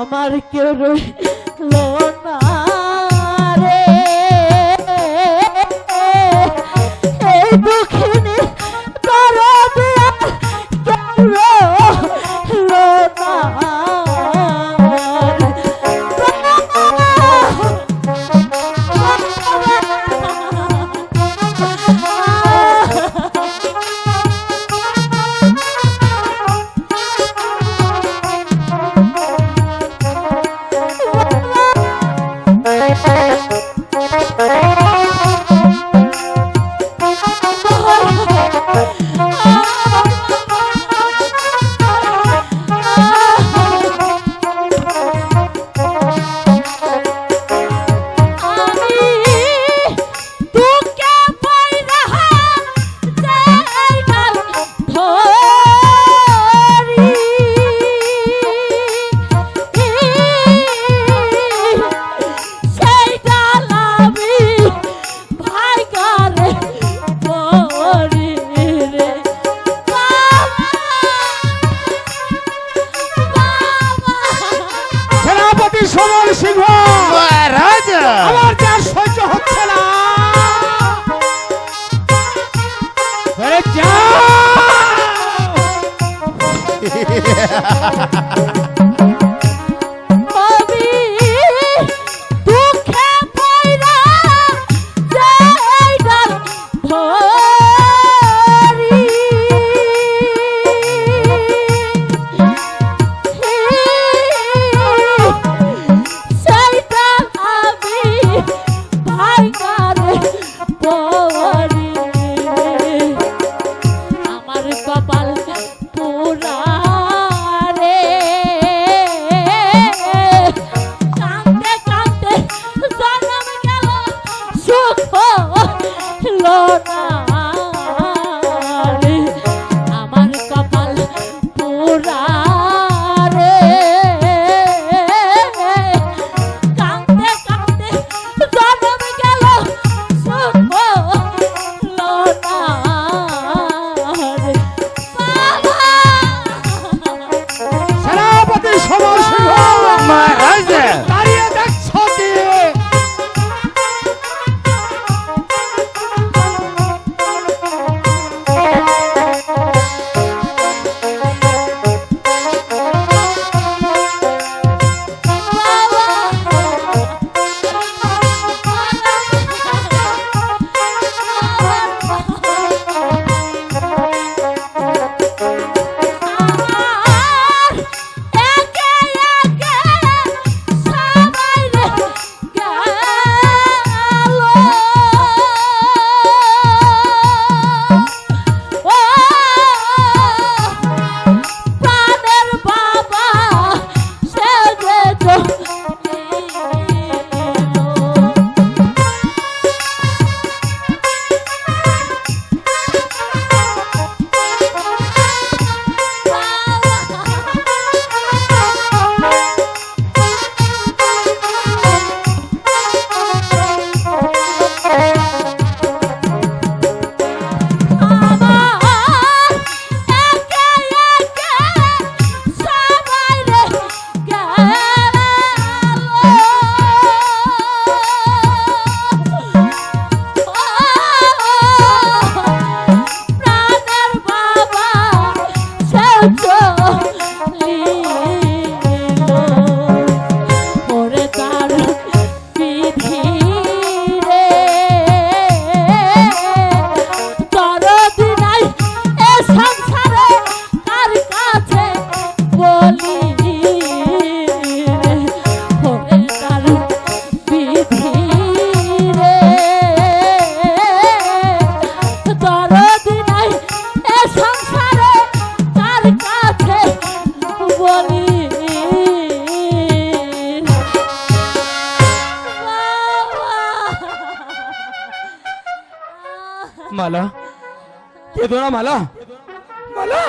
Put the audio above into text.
আমার কেউ রইল না। অমর সিংহ। রাজা আমার যার সহ্য হচ্ছে না। माला? ये दो ना माला? माला?